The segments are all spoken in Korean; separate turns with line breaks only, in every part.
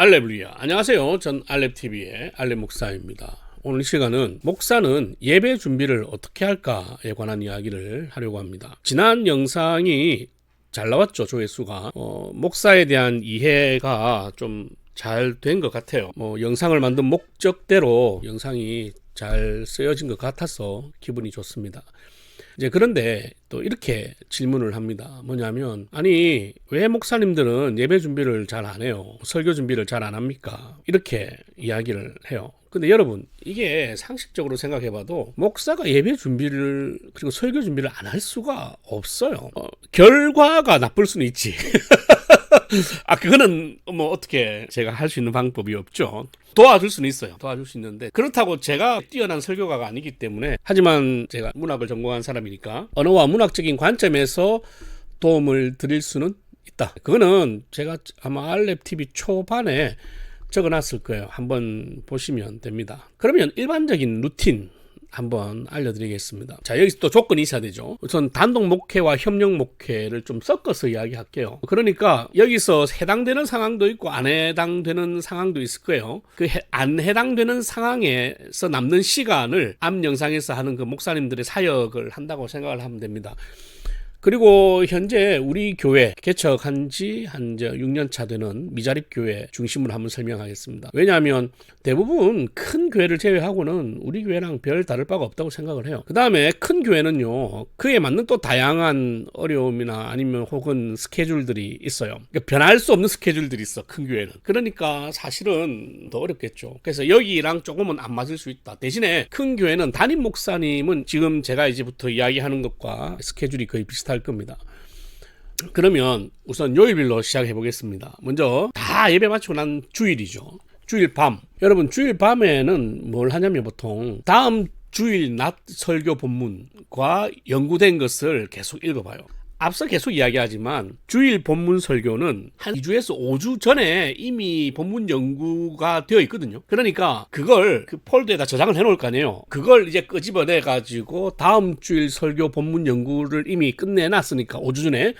알레블리아. 안녕하세요. 전 알렙TV의 알렙 목사입니다. 오늘 이 시간은 목사는 예배 준비를 어떻게 할까에 관한 이야기를 하려고 합니다. 지난 영상이 잘 나왔죠, 조회수가. 어, 목사에 대한 이해가 좀 잘 된 것 같아요. 뭐, 영상을 만든 목적대로 영상이 잘 쓰여진 것 같아서 기분이 좋습니다. 이제 그런데 또 이렇게 질문을 합니다. 뭐냐면 아니 왜 목사님들은 예배 준비를 잘 안 해요? 설교 준비를 잘 안 합니까? 이렇게 이야기를 해요. 근데 여러분 이게 상식적으로 생각해봐도 목사가 예배 준비를 그리고 설교 준비를 안 할 수가 없어요. 어, 결과가 나쁠 수는 있지. 아 그거는 뭐 어떻게 제가 할 수 있는 방법이 없죠. 도와줄 수는 있어요. 도와줄 수 있는데 그렇다고 제가 뛰어난 설교가가 아니기 때문에 하지만 제가 문학을 전공한 사람이니까 언어와 문학적인 관점에서 도움을 드릴 수는 있다. 그거는 제가 아마 알렙 TV 초반에 적어놨을 거예요. 한번 보시면 됩니다. 그러면 일반적인 루틴 한번 알려드리겠습니다. 자, 여기서 또 조건이 있어야 되죠. 우선 단독 목회와 협력 목회를 좀 섞어서 이야기할게요. 그러니까 여기서 해당되는 상황도 있고 안 해당되는 상황도 있을 거예요. 그 안 해당되는 상황에서 남는 시간을 앞 영상에서 하는 그 목사님들의 사역을 한다고 생각을 하면 됩니다. 그리고 현재 우리 교회 개척한 지 한 6년 차 되는 미자립 교회 중심으로 한번 설명하겠습니다. 왜냐하면 대부분 큰 교회를 제외하고는 우리 교회랑 별 다를 바가 없다고 생각을 해요. 그 다음에 큰 교회는요, 그에 맞는 또 다양한 어려움이나 아니면 혹은 스케줄들이 있어요. 그러니까 변할 수 없는 스케줄들이 있어, 큰 교회는. 그러니까 사실은 더 어렵겠죠. 그래서 여기랑 조금은 안 맞을 수 있다. 대신에 큰 교회는 담임 목사님은 지금 제가 이제부터 이야기하는 것과 스케줄이 거의 비슷합니다. 비슷할 겁니다. 그러면 우선 요일별로 시작해 보겠습니다. 먼저 다 예배 마치고 난 주일이죠. 주일 밤. 여러분 주일 밤에는 뭘 하냐면 보통 다음 주일 낮 설교 본문과 연구된 것을 계속 읽어봐요. 앞서 계속 이야기하지만 주일 본문 설교는 한 2주에서 5주 전에 이미 본문 연구가 되어 있거든요. 그러니까 그걸 그 폴더에다 저장을 해 놓을 거 아니에요. 그걸 이제 끄집어내 가지고 다음 주일 설교 본문 연구를 이미 끝내 놨으니까 5주 전에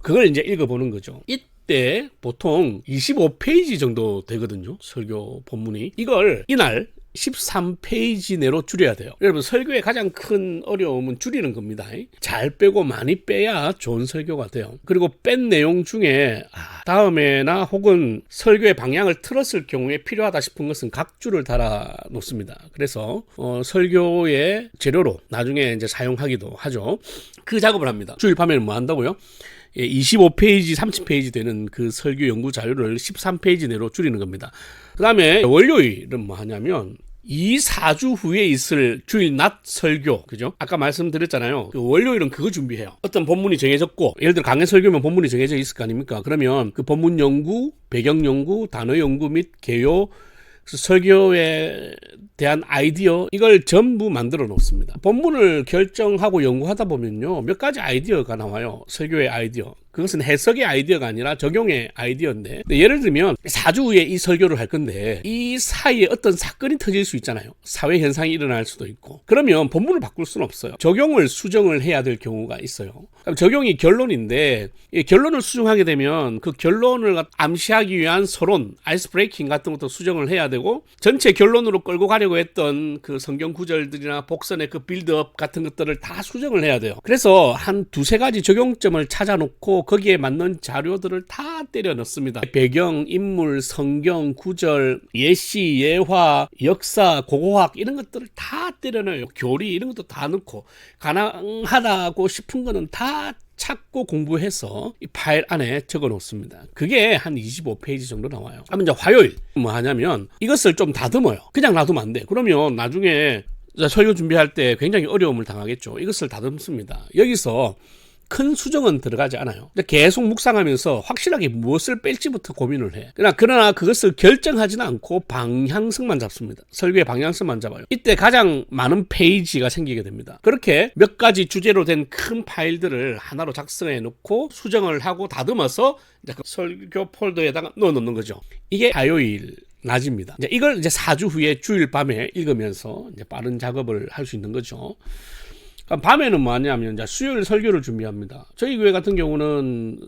그걸 이제 읽어 보는 거죠. 이때 보통 25페이지 정도 되거든요. 설교 본문이. 이걸 이날 13페이지 내로 줄여야 돼요. 여러분 설교의 가장 큰 어려움은 줄이는 겁니다. 잘 빼고 많이 빼야 좋은 설교가 돼요. 그리고 뺀 내용 중에 아, 다음에나 혹은 설교의 방향을 틀었을 경우에 필요하다 싶은 것은 각 줄을 달아 놓습니다. 그래서 어, 설교의 재료로 나중에 이제 사용하기도 하죠. 그 작업을 합니다. 주일 밤에는 뭐 한다고요? 25페이지, 예, 30페이지 되는 그 설교 연구 자료를 13페이지 내로 줄이는 겁니다. 그 다음에 월요일은 뭐 하냐면 이 4주 후에 있을 주일 낮 설교, 그죠? 아까 말씀드렸잖아요. 그 월요일은 그거 준비해요. 어떤 본문이 정해졌고, 예를 들어 강의 설교면 본문이 정해져 있을 거 아닙니까? 그러면 그 본문 연구, 배경 연구, 단어 연구 및 개요, 설교에 대한 아이디어 이걸 전부 만들어 놓습니다. 본문을 결정하고 연구하다 보면요 몇 가지 아이디어가 나와요. 설교의 아이디어. 그것은 해석의 아이디어가 아니라 적용의 아이디어인데 예를 들면 4주 후에 이 설교를 할 건데 이 사이에 어떤 사건이 터질 수 있잖아요. 사회 현상이 일어날 수도 있고 그러면 본문을 바꿀 수는 없어요. 적용을 수정을 해야 될 경우가 있어요. 적용이 결론인데 결론을 수정하게 되면 그 결론을 암시하기 위한 서론, 아이스 브레이킹 같은 것도 수정을 해야 되고 전체 결론으로 끌고 가려고 했던 그 성경 구절들이나 복선의 그 빌드업 같은 것들을 다 수정을 해야 돼요. 그래서 한 두세 가지 적용점을 찾아놓고 거기에 맞는 자료들을 다 때려 넣습니다. 배경, 인물, 성경, 구절, 예시, 예화, 역사, 고고학 이런 것들을 다 때려 넣어요. 교리 이런 것도 다 넣고 가능하다고 싶은 거는 다 찾고 공부해서 이 파일 안에 적어 놓습니다. 그게 한 25페이지 정도 나와요. 그러면 이제 화요일 뭐 하냐면 이것을 좀 다듬어요. 그냥 놔두면 안 돼. 그러면 나중에 설교 준비할 때 굉장히 어려움을 당하겠죠. 이것을 다듬습니다. 여기서 큰 수정은 들어가지 않아요. 계속 묵상하면서 확실하게 무엇을 뺄지부터 고민을 해. 그러나, 그러나 그것을 결정하지는 않고 방향성만 잡습니다. 설교의 방향성만 잡아요. 이때 가장 많은 페이지가 생기게 됩니다. 그렇게 몇 가지 주제로 된 큰 파일들을 하나로 작성해 놓고 수정을 하고 다듬어서 이제 그 설교 폴더에다가 넣어 놓는 거죠. 이게 화요일 낮입니다. 이제 이걸 이제 4주 후에 주일 밤에 읽으면서 이제 빠른 작업을 할 수 있는 거죠. 그럼 밤에는 뭐 하냐면 이제 수요일 설교를 준비합니다. 저희 교회 같은 경우는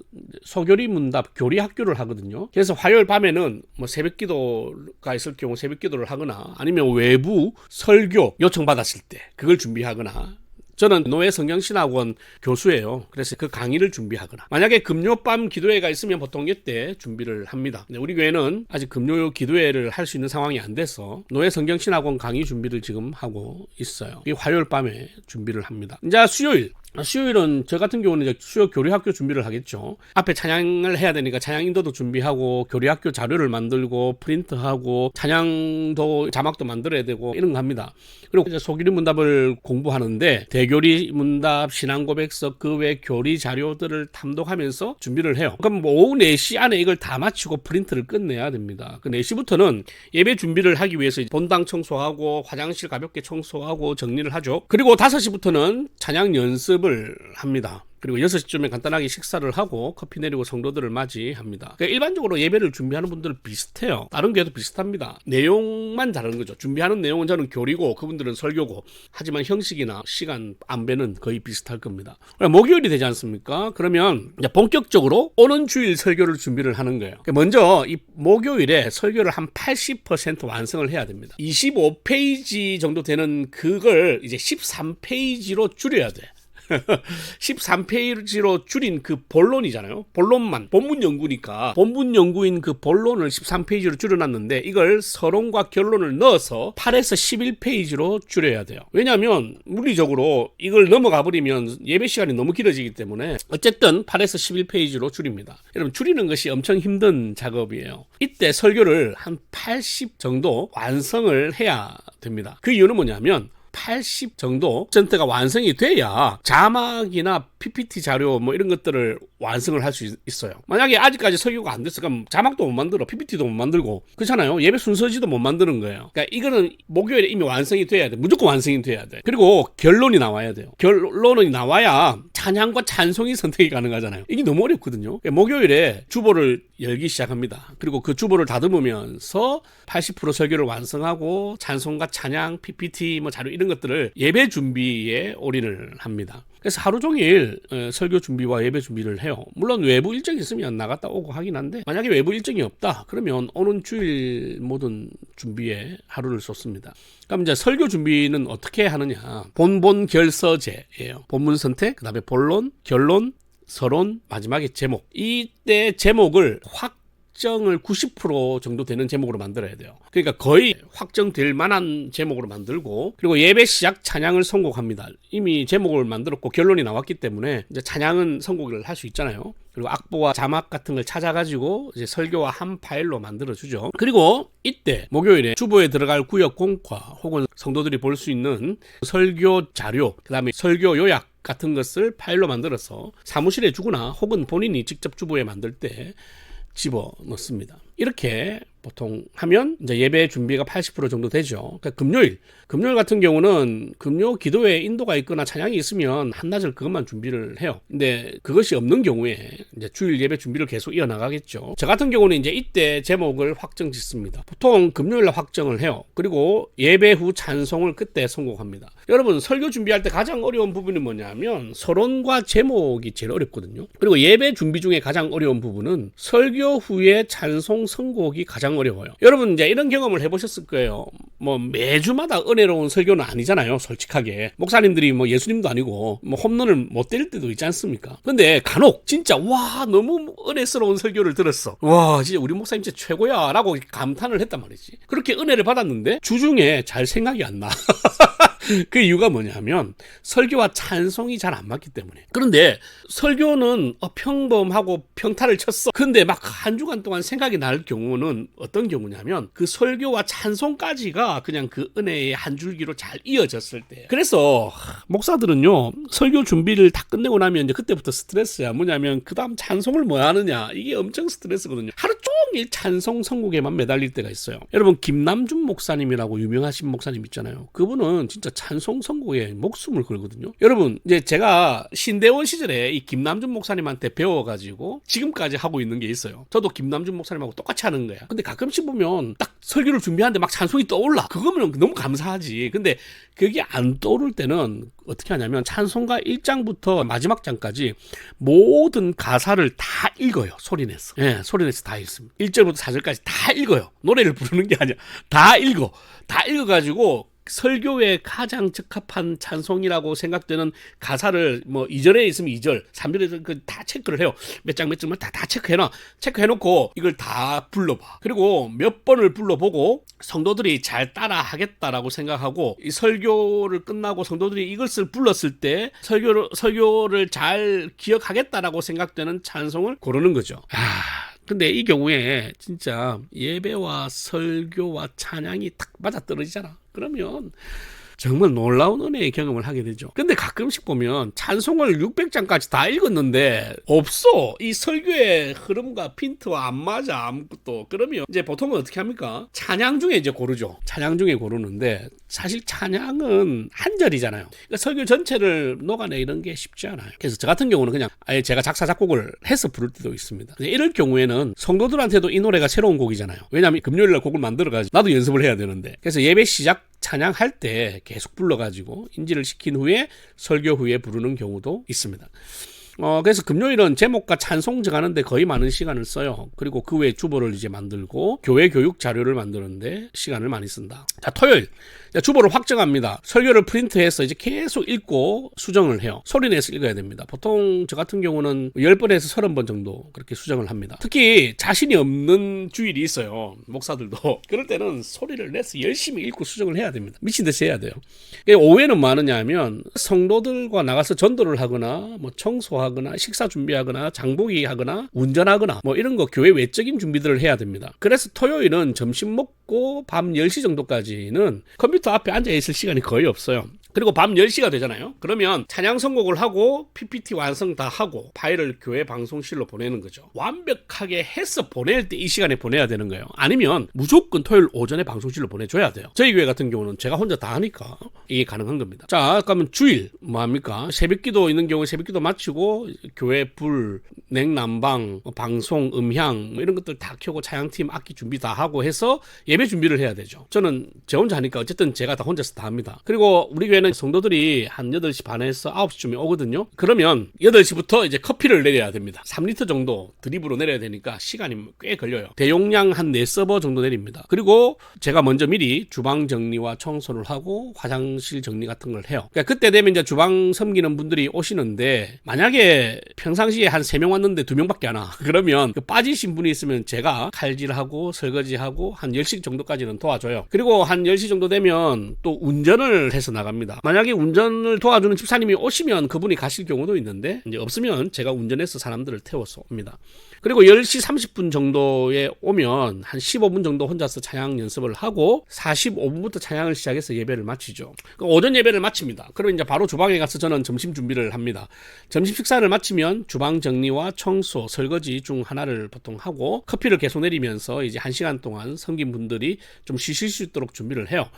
소교리 문답 교리 학교를 하거든요. 그래서 화요일 밤에는 뭐 새벽 기도가 있을 경우 새벽 기도를 하거나 아니면 외부 설교 요청 받았을 때 그걸 준비하거나 저는 노예 성경신학원 교수예요. 그래서 그 강의를 준비하거나 만약에 금요 밤 기도회가 있으면 보통 이때 준비를 합니다. 근데 우리 교회는 아직 금요 기도회를 할 수 있는 상황이 안 돼서 노예 성경신학원 강의 준비를 지금 하고 있어요. 이 화요일 밤에 준비를 합니다. 이제 수요일 수요일은 저 같은 경우는 이제 수요 교리학교 준비를 하겠죠. 앞에 찬양을 해야 되니까 찬양 인도도 준비하고 교리학교 자료를 만들고 프린트하고 찬양도 자막도 만들어야 되고 이런 거 합니다. 그리고 이제 소기리 문답을 공부하는데 대교리 문답, 신앙 고백서 그 외 교리 자료들을 탐독하면서 준비를 해요. 그럼 뭐 오후 4시 안에 이걸 다 마치고 프린트를 끝내야 됩니다. 그 4시부터는 예배 준비를 하기 위해서 본당 청소하고 화장실 가볍게 청소하고 정리를 하죠. 그리고 5시부터는 찬양 연습 을 합니다. 그리고 6시쯤에 간단하게 식사를 하고 커피 내리고 성도들을 맞이합니다. 그러니까 일반적으로 예배를 준비하는 분들은 비슷해요. 다른 교회도 비슷합니다. 내용만 다른 거죠. 준비하는 내용은 저는 교리고 그분들은 설교고 하지만 형식이나 시간 안배는 거의 비슷할 겁니다. 그러니까 목요일이 되지 않습니까? 그러면 본격적으로 오는 주일 설교를 준비를 하는 거예요. 그러니까 먼저 이 목요일에 설교를 한 80% 완성을 해야 됩니다. 25페이지 정도 되는 그걸 이제 13페이지로 줄여야 돼. 13페이지로 줄인 그 본론이잖아요. 본론만 본문 연구니까 본문 연구인 그 본론을 13페이지로 줄여놨는데 이걸 서론과 결론을 넣어서 8에서 11페이지로 줄여야 돼요. 왜냐하면 물리적으로 이걸 넘어가 버리면 예배 시간이 너무 길어지기 때문에 어쨌든 8에서 11페이지로 줄입니다. 여러분 줄이는 것이 엄청 힘든 작업이에요. 이때 설교를 한 80 정도 완성을 해야 됩니다. 그 이유는 뭐냐면 80 정도 전체가 완성이 돼야 자막이나 PPT 자료 뭐 이런 것들을 완성을 할 수 있어요. 만약에 아직까지 설교가 안 그럼 자막도 못 만들어 PPT도 못 만들고 그렇잖아요. 예배 순서지도 못 만드는 거예요. 그러니까 이거는 목요일에 이미 완성이 돼야 돼. 무조건 완성이 돼야 돼. 그리고 결론이 나와야 돼요. 결론이 나와야 찬양과 찬송이 선택이 가능하잖아요. 이게 너무 어렵거든요. 그러니까 목요일에 주보를 열기 시작합니다. 그리고 그 주보를 다듬으면서 80% 설교를 완성하고 찬송과 찬양, PPT 뭐 자료 이런 것들을 예배 준비에 올인을 합니다. 그래서 하루 종일 어, 설교 준비와 예배 준비를 해요. 물론 외부 일정이 있으면 나갔다 오고 하긴 한데 만약에 외부 일정이 없다 그러면 오는 주일 모든 준비에 하루를 쏟습니다. 그럼 이제 설교 준비는 어떻게 하느냐? 본본 결서제예요. 본문 선택, 그다음에 본론, 결론, 서론, 마지막에 제목. 이때 제목을 확 확정을 90% 정도 되는 제목으로 만들어야 돼요. 그러니까 거의 확정될 만한 제목으로 만들고 그리고 예배 시작 찬양을 선곡합니다. 이미 제목을 만들었고 결론이 나왔기 때문에 이제 찬양은 선곡을 할 수 있잖아요. 그리고 악보와 자막 같은 걸 찾아가지고 이제 설교와 한 파일로 만들어주죠. 그리고 이때 목요일에 주보에 들어갈 구역 공과 혹은 성도들이 볼 수 있는 설교 자료, 그 다음에 설교 요약 같은 것을 파일로 만들어서 사무실에 주거나 혹은 본인이 직접 주보에 만들 때 집어 넣습니다. 이렇게 보통 하면 이제 예배 준비가 80% 정도 되죠. 그러니까 금요일, 금요일 같은 경우는 금요 기도에 인도가 있거나 찬양이 있으면 한낮을 그것만 준비를 해요. 근데 그것이 없는 경우에 이제 주일 예배 준비를 계속 이어나가겠죠. 저 같은 경우는 이제 이때 제목을 확정 짓습니다. 보통 금요일 날 확정을 해요. 그리고 예배 후 찬송을 그때 선곡합니다. 여러분 설교 준비할 때 가장 어려운 부분이 뭐냐면 서론과 제목이 제일 어렵거든요. 그리고 예배 준비 중에 가장 어려운 부분은 설교 후에 찬송 선곡이 가장 어려워요. 여러분 이제 이런 경험을 해보셨을 거예요. 뭐 매주마다 은혜로운 설교는 아니잖아요. 솔직하게 목사님들이 뭐 예수님도 아니고 뭐 홈런을 못 때릴 때도 있지 않습니까? 근데 간혹 진짜 와 너무 은혜스러운 설교를 들었어. 와 진짜 우리 목사님 진짜 최고야라고 감탄을 했단 말이지. 그렇게 은혜를 받았는데 주중에 잘 생각이 안 나. 그 이유가 뭐냐면 설교와 찬송이 잘 안 맞기 때문에. 그런데 설교는 어, 평범하고 평타를 쳤어. 근데 막 한 주간 동안 생각이 날 경우는 어떤 경우냐면 그 설교와 찬송까지가 그냥 그 은혜의 한 줄기로 잘 이어졌을 때. 그래서 목사들은요 설교 준비를 다 끝내고 나면 이제 그때부터 스트레스야. 뭐냐면 그 다음 찬송을 뭐 하느냐 이게 엄청 스트레스거든요. 하루 종일 찬송 선곡에만 매달릴 때가 있어요. 여러분 김남준 목사님이라고 유명하신 목사님 있잖아요. 그분은 진짜 찬송 선곡에 목숨을 걸거든요. 여러분 이제 제가 신대원 시절에 이 김남준 목사님한테 배워가지고 지금까지 하고 있는 게 있어요. 저도 김남준 목사님하고 똑같이 하는 거야. 근데 가끔씩 보면 딱 설교를 준비하는데 막 찬송이 떠올라. 그거면 너무 감사하지. 근데 그게 안 떠오를 때는 어떻게 하냐면 찬송가 1장부터 마지막 장까지 모든 가사를 다 읽어요. 소리내서. 예, 소리내서 다 읽습니다. 1절부터 4절까지 다 읽어요. 노래를 부르는 게 아니야. 다 읽어. 다 읽어가지고 설교에 가장 적합한 찬송이라고 생각되는 가사를 뭐 2절에 있으면 2절, 3절에 그다 체크를 해요. 몇 장 몇 장만 다, 다 체크해놔. 체크해놓고 이걸 다 불러봐. 그리고 몇 번을 불러보고 성도들이 잘 따라 하겠다라고 생각하고 이 설교를 끝나고 성도들이 이것을 불렀을 때 설교를, 설교를 잘 기억하겠다라고 생각되는 찬송을 고르는 거죠. 아. 근데 이 경우에 진짜 예배와 설교와 찬양이 딱 맞아 떨어지잖아. 그러면 정말 놀라운 은혜의 경험을 하게 되죠. 근데 가끔씩 보면 찬송을 600장까지 다 읽었는데 없어. 이 설교의 흐름과 핀트와 안 맞아 아무것도. 그러면 이제 보통은 어떻게 합니까? 찬양 중에 이제 고르죠. 찬양 중에 고르는데 사실 찬양은 한 절이잖아요. 그러니까 설교 전체를 녹아내는 게 쉽지 않아요. 그래서 저 같은 경우는 그냥 아예 제가 작사 작곡을 해서 부를 때도 있습니다. 이럴 경우에는 성도들한테도 이 노래가 새로운 곡이잖아요. 왜냐하면 금요일 날 곡을 만들어가지고 나도 연습을 해야 되는데 그래서 예배 시작 찬양할 때 계속 불러가지고 인지를 시킨 후에 설교 후에 부르는 경우도 있습니다. 어, 그래서 금요일은 제목과 찬송 정하는데 거의 많은 시간을 써요. 그리고 그 외에 주보를 이제 만들고 교회 교육 자료를 만드는데 시간을 많이 쓴다. 자, 토요일. 자, 주보를 확정합니다. 설교를 프린트해서 이제 계속 읽고 수정을 해요. 소리 내서 읽어야 됩니다. 보통 저 같은 경우는 10번에서 30번 정도 그렇게 수정을 합니다. 특히 자신이 없는 주일이 있어요. 목사들도. 그럴 때는 소리를 내서 열심히 읽고 수정을 해야 됩니다. 미친 듯이 해야 돼요. 오해는 뭐 하느냐 하면 성도들과 나가서 전도를 하거나 뭐 청소하거나 식사 준비하거나 장보기 하거나 운전하거나 뭐 이런 거 교회 외적인 준비들을 해야 됩니다. 그래서 토요일은 점심 먹고 밤 10시 정도까지는 컴퓨터 앞에 앉아 있을 시간이 거의 없어요. 그리고 밤 10시가 되잖아요. 그러면 찬양 선곡을 하고 PPT 완성 다 하고 파일을 교회 방송실로 보내는 거죠. 완벽하게 해서 보낼 때 이 시간에 보내야 되는 거예요. 아니면 무조건 토요일 오전에 방송실로 보내줘야 돼요. 저희 교회 같은 경우는 제가 혼자 다 하니까 이게 가능한 겁니다. 자, 그러면 주일 뭐 합니까? 새벽기도 있는 경우 새벽기도 마치고 교회 불, 냉난방, 뭐 방송, 음향 뭐 이런 것들 다 켜고 차양팀 악기 준비 다 하고 해서 예배 준비를 해야 되죠. 저는 제 혼자 하니까 어쨌든 제가 다 혼자서 다 합니다. 그리고 우리 교회는 성도들이 한 8시 반에서 9시쯤에 오거든요. 그러면 8시부터 이제 커피를 내려야 됩니다. 3리터 정도 드립으로 내려야 되니까 시간이 꽤 걸려요. 대용량 한 4서버 정도 내립니다. 그리고 제가 먼저 미리 주방 정리와 청소를 하고 화장실 정리 같은 걸 해요. 그러니까 그때 되면 이제 주방 섬기는 분들이 오시는데 만약에 평상시에 한 3명 왔는데 2명밖에 안 와. 그러면 그 빠지신 분이 있으면 제가 칼질하고 설거지하고 한 10시 정도까지는 도와줘요. 그리고 한 10시 정도 되면 또 운전을 해서 나갑니다. 만약에 운전을 도와주는 집사님이 오시면 그분이 가실 경우도 있는데 이제 없으면 제가 운전해서 사람들을 태워서 옵니다. 그리고 10시 30분 정도에 오면 한 15분 정도 혼자서 찬양 연습을 하고 45분부터 찬양을 시작해서 예배를 마치죠. 그 오전 예배를 마칩니다. 그리고 이제 바로 주방에 가서 저는 점심 준비를 합니다. 점심 식사를 마치면 주방 정리와 청소, 설거지 중 하나를 보통 하고 커피를 계속 내리면서 이제 1시간 동안 성긴 분들이 좀 쉬실 수 있도록 준비를 해요.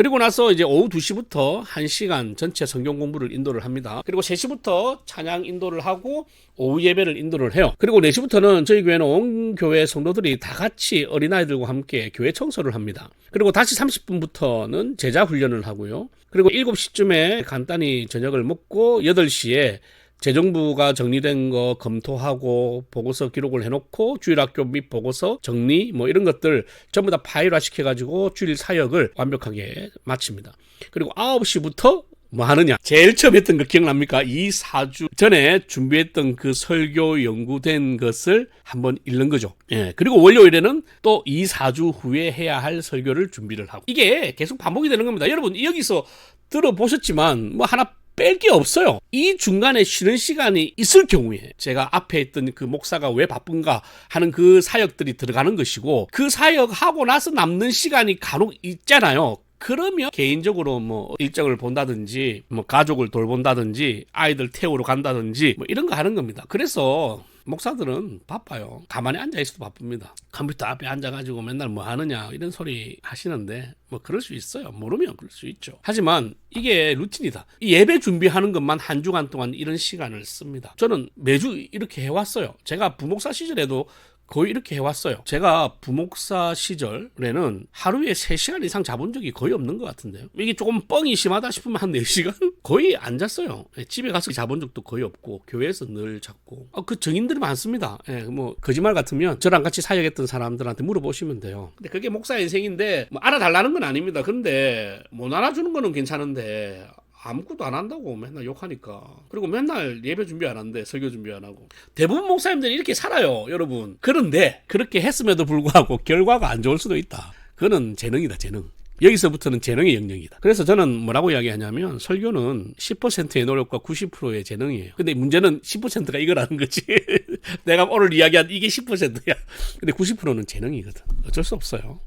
그리고 나서 이제 오후 2시부터 1시간 전체 성경 공부를 인도를 합니다. 그리고 3시부터 찬양 인도를 하고 오후 예배를 인도를 해요. 그리고 4시부터는 저희 교회는 온 교회 성도들이 다 같이 어린아이들과 함께 교회 청소를 합니다. 그리고 다시 30분부터는 제자 훈련을 하고요. 그리고 7시쯤에 간단히 저녁을 먹고 8시에 재정부가 정리된 거 검토하고 보고서 기록을 해놓고 주일학교 및 보고서 정리 뭐 이런 것들 전부 다 파일화 시켜가지고 주일 사역을 완벽하게 마칩니다. 그리고 9시부터 뭐 하느냐? 제일 처음 했던 거 기억납니까? 이 4주 전에 준비했던 그 설교 연구된 것을 한번 읽는 거죠. 예. 그리고 월요일에는 또 이 4주 후에 해야 할 설교를 준비를 하고. 이게 계속 반복이 되는 겁니다. 여러분, 여기서 들어보셨지만 뭐 하나 뺄 게 없어요. 이 중간에 쉬는 시간이 있을 경우에 제가 앞에 있던 그 목사가 왜 바쁜가 하는 그 사역들이 들어가는 것이고 그 사역하고 나서 남는 시간이 간혹 있잖아요. 그러면 개인적으로 뭐 일정을 본다든지 뭐 가족을 돌본다든지 아이들 태우러 간다든지 뭐 이런 거 하는 겁니다. 그래서 목사들은 바빠요. 가만히 앉아 있어도 바쁩니다. 컴퓨터 앞에 앉아가지고 맨날 뭐 하느냐 이런 소리 하시는데 뭐 그럴 수 있어요. 모르면 그럴 수 있죠. 하지만 이게 루틴이다. 이 예배 준비하는 것만 한 주간 동안 이런 시간을 씁니다. 저는 매주 이렇게 해왔어요. 제가 부목사 시절에도 거의 이렇게 해왔어요. 제가 부목사 시절에는 하루에 3시간 이상 자본 적이 거의 없는 것 같은데요. 이게 조금 뻥이 심하다 싶으면 한 4시간? 거의 안 잤어요. 예, 집에 가서 자본 적도 거의 없고, 교회에서 늘 잤고. 아, 그 정인들이 많습니다. 예, 뭐, 거짓말 같으면 저랑 같이 사역했던 사람들한테 물어보시면 돼요. 근데 그게 목사 인생인데, 뭐 알아달라는 건 아닙니다. 그런데 못 알아주는 거는 괜찮은데, 아무것도 안 한다고 맨날 욕하니까. 그리고 맨날 예배 준비 안 한대, 설교 준비 안 하고. 대부분 목사님들이 이렇게 살아요, 여러분. 그런데 그렇게 했음에도 불구하고 결과가 안 좋을 수도 있다. 그거는 재능이다, 재능. 여기서부터는 재능의 영역이다. 그래서 저는 뭐라고 이야기하냐면 설교는 10%의 노력과 90%의 재능이에요. 근데 문제는 10%가 이거라는 거지. 내가 오늘 이야기한 이게 10%야. 근데 90%는 재능이거든. 어쩔 수 없어요.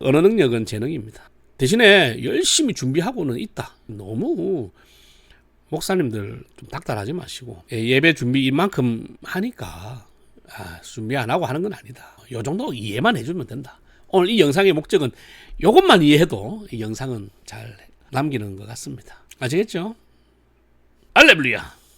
언어 능력은 재능입니다. 대신에 열심히 준비하고는 있다. 너무 목사님들 좀 닥달하지 마시고 예, 예배 준비 이만큼 하니까 아, 준비 안 하고 하는 건 아니다. 요 정도 이해만 해주면 된다. 오늘 이 영상의 목적은 이것만 이해해도 이 영상은 잘 남기는 것 같습니다. 아시겠죠? 알레블리아.